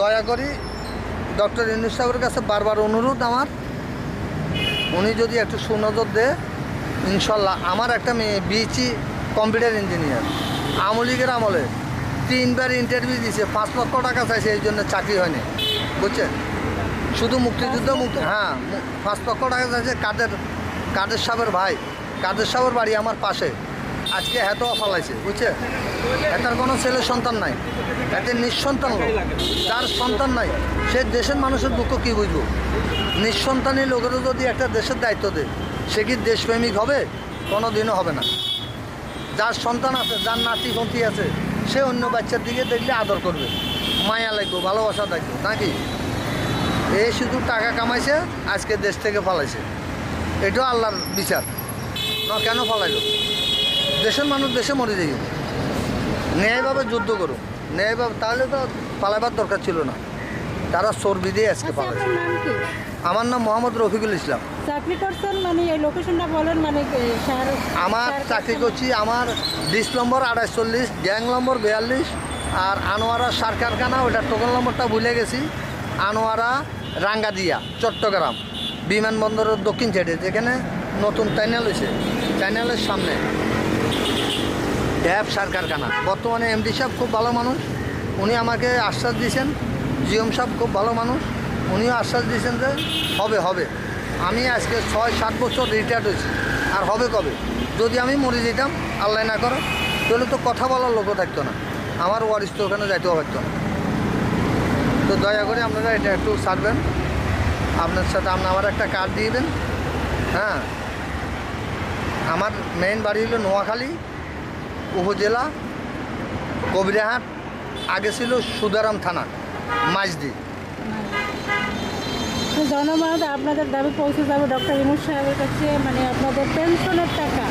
দয়া করি ডক্টর ইউনুস সাহেবের কাছে বারবার অনুরোধ আমার। উনি যদি একটু সুনজর দেয় ইনশাল্লাহ আমার একটা মেয়ে বিএসসি কম্পিউটার ইঞ্জিনিয়ার। আওয়ামী লীগের আমলে তিনবার ইন্টারভিউ দিয়েছে পাঁচ লক্ষ টাকা চাইছে এই জন্য চাকরি হয়নি। বুঝছেন? শুধু মুক্তিযুদ্ধ মুক্তি হ্যাঁ পাঁচ লক্ষ টাকা চাইছে কাদের কাদের সাহেবের ভাই। কাদের সাহেবের বাড়ি আমার পাশে। আজকে এত ফালাইছে বুঝছে? এটার কোনো ছেলে সন্তান নাই, এতে নিঃসন্তান লোক। যার সন্তান নাই, সে দেশের মানুষের দুঃখ কী বুঝব? নিঃসন্তানী লোকেরও যদি একটা দেশের দায়িত্ব দেয়, সে কি দেশপ্রেমিক হবে? কোনো দিনও হবে না। যার সন্তান আছে, যার নাতি ফন্তি আছে, সে অন্য বাচ্চার দিকে দেখলে আদর করবে। মায়া লাগবে, ভালোবাসা দেখবে নাকি? এ শুধু টাকা কামাইছে, আজকে দেশ থেকে ফালাইছে। এটাও আল্লাহর বিচার। না, কেন ফালাইলো? দেশের মানুষ দেশে মরে যাই ন্যায়ভাবে যুদ্ধ করুক। ন্যায়ভাবে তাহলে তো পালাবার দরকার ছিল না। তারা চর্বি দিয়ে আজকে আচ্ছা কি? আমার নাম মোহাম্মদ রফিকুল ইসলাম। চাকরি করছেন মানে এই লোকেশনটা বলেন মানে আমার চাকরি করছি আমার ডিস নম্বর আড়াইশ চল্লিশ গ্যাং নম্বর বিয়াল্লিশ আর আনোয়ারা সার কারখানা ওটার টোকন নম্বরটা ভুলে গেছি। আনোয়ারা রাঙ্গাদিয়া চট্টগ্রাম বিমানবন্দরের দক্ষিণ সাইডে যেখানে নতুন টাইনেল হয়েছে টাইনেলের সামনে। ড্যাব সার কারখানা। বর্তমানে এমডি সাহেব খুব ভালো মানুষ। উনি আমাকে আশ্বাস দিয়েছেন, জিএম সাহেব খুব ভালো মানুষ। উনিও আশ্বাস দিয়েছেন যে হবে হবে। আমি আজকে ছয়, সাত বছর রিটায়ার্ড হয়েছি। আর হবে কবে? যদি আমি মরে যেতাম, আল্লাহ না করো, তাহলে তো কথা বলার লোকও থাকতো না। আমার ওয়ারিস তো ওখানে যাইতেও পারতো না। তো দয়া করে আপনারা এটা একটু ছাড়বেন। আপনার সাথে আপনি আমার একটা কার্ড দিয়ে দেন। হ্যাঁ। আমার মেইন বাড়ি হলো নোয়াখালী। উপজেলা কবিরাহাট আগে ছিল সুদারাম থানা মাঝদি জনমত আপনাদের দাবি পৌঁছে যাবে ডক্টর ইমুর সাহেবের কাছে মানে আপনাদের পেনশনের টাকা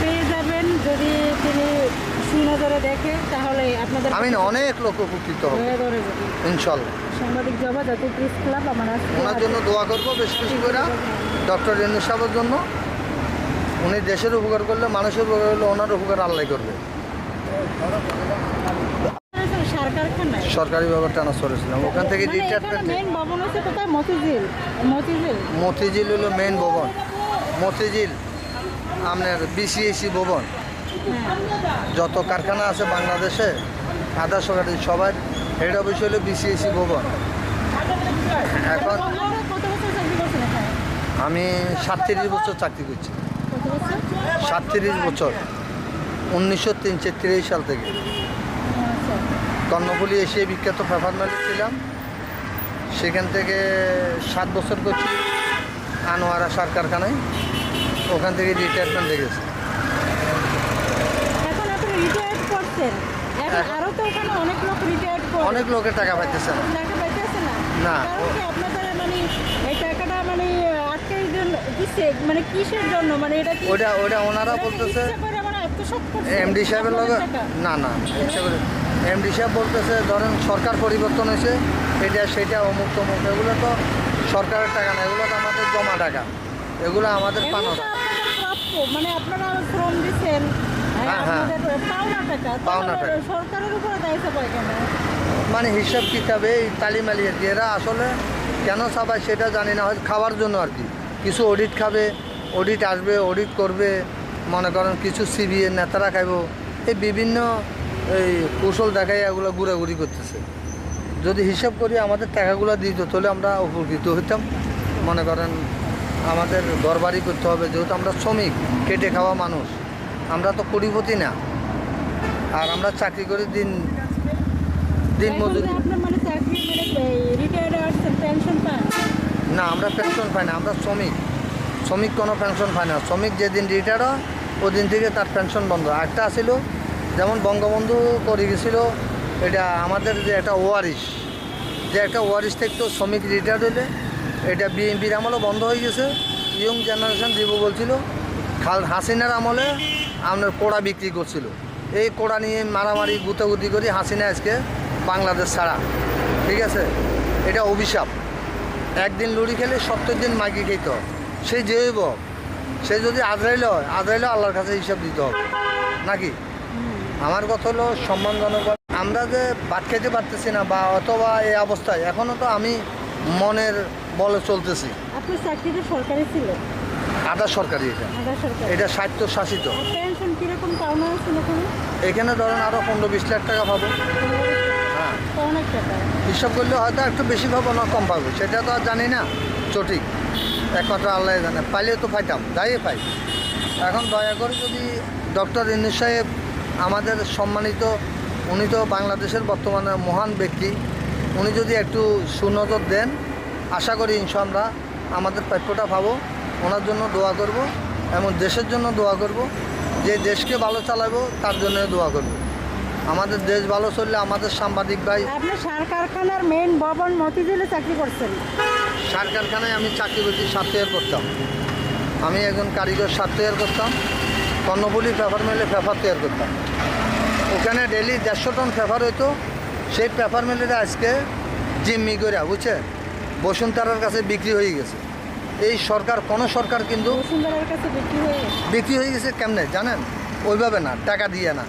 পেয়ে যাবেন যদি তিনি সুনজরে দেখে তাহলে আপনাদের আমি না অনেক লোক উপকৃত হব। ইনশাল্লাহ। সাংবাদিক জবা জাতীয় প্রেস ক্লাব আমার ওনার জন্য দোয়া করব বেশি বেশি করে। ডক্টর রেনু সাহেবের জন্য। উনি দেশের উপকার করলে মানুষের উপকার করলে ওনার উপকার আল্লাহ করবে। সরকারি ব্যাপার ট্রান্সফার হয়েছিলাম। ওখান থেকে মানে মতিঝিল। হলো মেন ভবন। মতিঝিল আপনার বিসিএসি ভবন। হ্যাঁ। যত কারখানা আছে বাংলাদেশে আধা সরকারি সবার হেড অফিস হলো বিসিএসি ভবন। এখন? আমি সাতত্রিশ বছর চাকরি করছি। সাতত্রিশ বছর উনিশশো সাল থেকে। কর্ণফুলি এসে বিখ্যাত পেপার মিলে ছিলাম। সেখান থেকে সাত বছর করছি আনোয়ারা সার কারখানায়। ওখান থেকে রিটায়ারমেন্ট হয়ে গেছে। এখন আপনি রিটায়ার্ড করছেন। এখন এখন- আরও তো ওখানে অনেক লোকের টাকা পাইতেছে না। টাকা পাইতেছে না না, কারণ ও- কি আপনাদের মানে এই টাকাটা মানে আটকে মানে কিসের জন্য? মানে এটা কি ওটা ওটা ওনারা বলতেছে ইচ্ছা করে এমডি সাহেবের লগে না না এমডি সাহেব বলতেছে ধরেন সরকার পরিবর্তন হয়েছে এটা সেটা অমুক তমুক এগুলো তো সরকারের টাকা না এগুলো তো আমাদের জমা টাকা। এগুলো আমাদের পানো মানে আপনারা শ্রম দিচ্ছেন হ্যাঁ, হ্যাঁ। কেন? মানে হিসাব কিতাবে এই তালিমালি আর এরা আসলে কেন চাপায় সেটা জানি না হয় খাওয়ার জন্য আর কি। কিছু অডিট খাবে অডিট আসবে অডিট করবে মনে করেন কিছু সিবিএ নেতারা খাইব। এই বিভিন্ন এই কৌশল দেখাই এগুলো ঘুরাঘুরি করতেছে। যদি হিসাব করি আমাদের টাকাগুলো দিত তাহলে আমরা উপকৃত হইতাম। মনে করেন আমাদের ঘরবাড়ি করতে হবে যেহেতু আমরা শ্রমিক কেটে খাওয়া মানুষ আমরা তো কোটিপতি না। আর আমরা চাকরি করি দিন দিন মজুরি। না, আমরা পেনশন পাই না, আমরা শ্রমিক। শ্রমিক কোনো পেনশন পাই না। শ্রমিক যেদিন রিটায়ার হয়, ওদিন থেকে তার পেনশন বন্ধ। একটা আছিল, যেমন বঙ্গবন্ধু করে গেছিল, এটা আমাদের যে একটা ওয়ারিশ, যে একটা ওয়ারিশ থেকে তো শ্রমিক রিটায়ার হইলে, এটা বিএনপির আমলও বন্ধ হয়ে গেছে। ইয়ং জেনারেশন দিব বলছিল, খাল হাসিনার আমলে আপনার কোড়া বিক্রি করছিল। এই কোড়া নিয়ে মারামারি, গুতাগুতি করি হাসিনা আজকে বাংলাদেশ ছাড়া। ঠিক আছে? এটা অভিশাপ। একদিন লুড়ি খেলে সত্তর দিন মাগি খেত সে যে হইব সে যদি আজরাইল হয় আজরাইলে আল্লাহর কাছে হিসাব দিতে হবে। নাকি? আমার কথা হলো সম্মানজনক। আমরা যে ভাত খেতে পারতেছি না বা অথবা এই অবস্থায় এখনও তো আমি মনের বলে চলতেছি। আপনার চাকরিটা সরকারি ছিল? আধা সরকারি এটা। এটা স্বায়ত্ত শাসিত আর এখানে? ধরেন আরও পনেরো বিশ লাখ টাকা পাবো। হিসাব করলে হয়তো একটু বেশি পাবো না, কম পাবো সেটা তো আর জানি না, সঠিক। একমাত্র আল্লাহ জানে। পাইলে তো পাইতাম যাই পাই। এখন দয়া করে যদি ডক্টর ইনুস সাহেব আমাদের সম্মানিত, উনি তো বাংলাদেশের বর্তমানে মহান ব্যক্তি, উনি যদি একটু সুনজর দেন, আশা করি ইনশাল্লাহ আমাদের প্রাপ্যটা পাবো ওনার জন্য দোয়া করব, এবং দেশের জন্য দোয়া করব, যে দেশকে ভালো চালাবো, তার জন্য দোয়া করব। আমাদের দেশ ভালো চললে আমাদের সাংবাদিক ভাই আপনি সার কারখানার মেইন ভবন মতিঝিলে চাকরি করছেন। সার কারখানায় আমি চাকরি করছি ইয়ার করতাম। আমি একজন কারিগর ইয়ার করতাম কর্ণফুলি পেপার মিলে পেপার তৈরি করতাম। ওখানে ডেলি দেড়শো টন পেপার হইতো সেই পেপার মিলেটা আজকে জিম্মি করে বুঝছে? বসুন্তারার কাছে বিক্রি হয়ে গেছে। এই সরকার কোন সরকার কিন্তু বিক্রি বিক্রি হয়ে গেছে কেমনে? জানেন? ওইভাবে না টাকা দিয়ে না।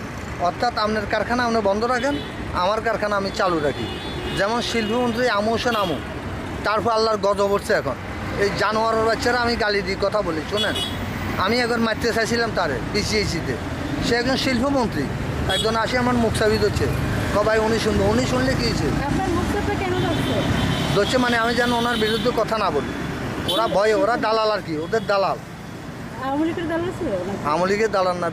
অর্থাৎ আপনার কারখানা আপনি বন্ধ রাখেন আমার কারখানা আমি চালু রাখি। যেমন শিল্পমন্ত্রী আমু হোসেন আমু তারপর আল্লাহর গজব উঠছে এখন। এই জানোয়ারের বাচ্চারা আমি গালি দিই কথা বলি শোনেন? আমি একবার মারতে চাইছিলাম তারে পিসিএসিতে সে একজন শিল্পমন্ত্রী একজন আসে আমার মুখ হচ্ছে ক ভাই উনি শুনব। উনি শুনলে কী হয়েছে? ধরছে? মানে আমি যেন ওনার বিরুদ্ধে কথা না বলি। ওরা ভয়ে ওরা দালাল আর কি ওদের দালাল। আওয়ামী লীগের দালাল না